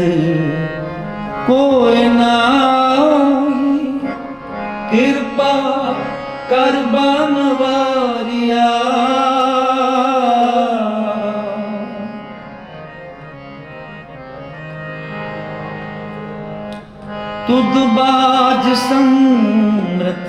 व्यर्थ कोय नाई कृपा कर बनवारिया तुद बाज संरत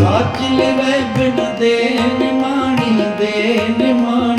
ਸਾਚਿਲ ਵੇ ਬਿਨ ਦੇਨ ਮਾਣੀ ਦੇਨ ਮਾਣੀ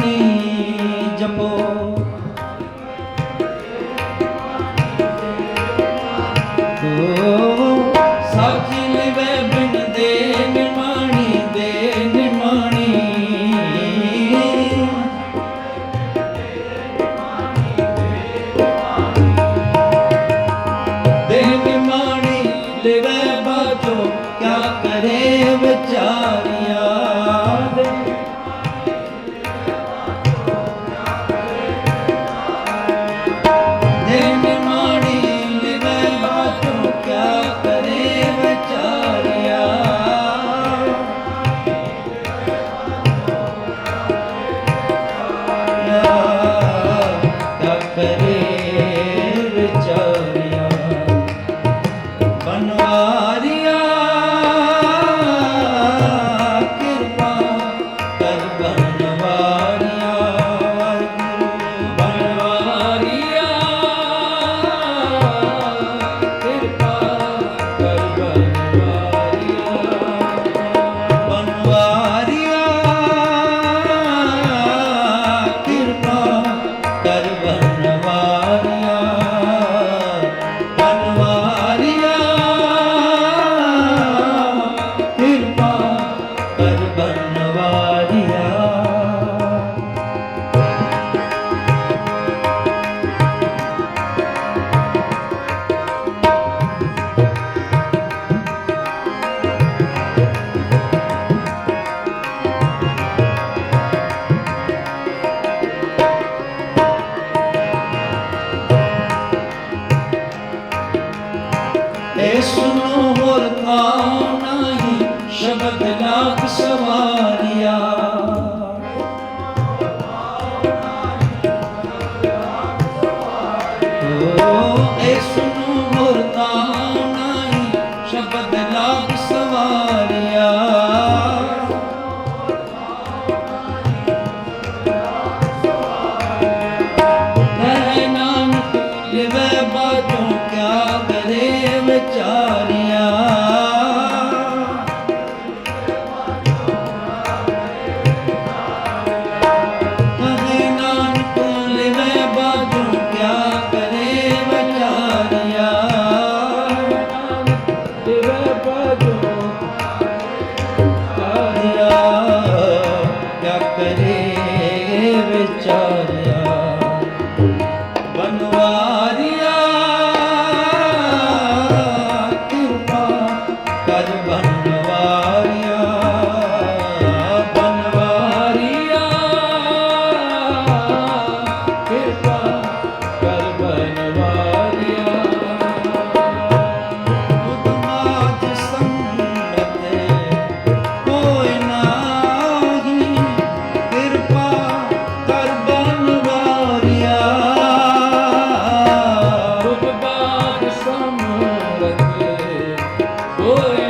Oh.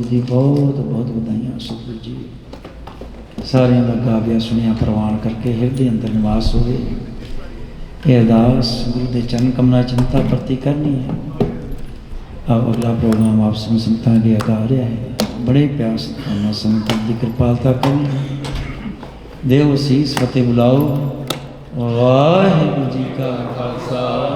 ਸੰਗਤਾਂ ਨੂੰ ਬਹੁਤ ਬਹੁਤ ਵਧਾਈਆਂ ਸੁਖਬੀਰ ਜੀ। ਸਾਰਿਆਂ ਦਾ ਗਾਵਿਆ ਸੁਣਿਆ ਪ੍ਰਵਾਨ ਕਰਕੇ ਹਿਰਦੇ ਅੰਦਰ ਨਿਵਾਸ ਹੋਵੇ ਇਹ ਅਰਦਾਸ ਗੁਰੂ ਦੇ ਚਰਨ ਕਮਲਾ ਚਿੰਤਾ ਪ੍ਰਤੀ ਕਰਨੀ ਹੈ। ਆਪ ਅਗਲਾ ਪ੍ਰੋਗਰਾਮ ਆਪ ਸਮੂਹ ਸੰਗਤਾਂ ਦੇ ਅਗਾ ਰਿਹਾ ਹੈ। ਬੜੇ ਪਿਆਰ ਸਤਿਕਾਰ ਨਾਲ ਸੰਗਤਾਂ ਦੀ ਕਿਰਪਾਲਤਾ ਕਰਨੀ ਦੇਵ ਸੀਸ ਫਤਿਹ ਬੁਲਾਓ। ਵਾਹਿਗੁਰੂ ਜੀ ਕਾ ਖਾਲਸਾ।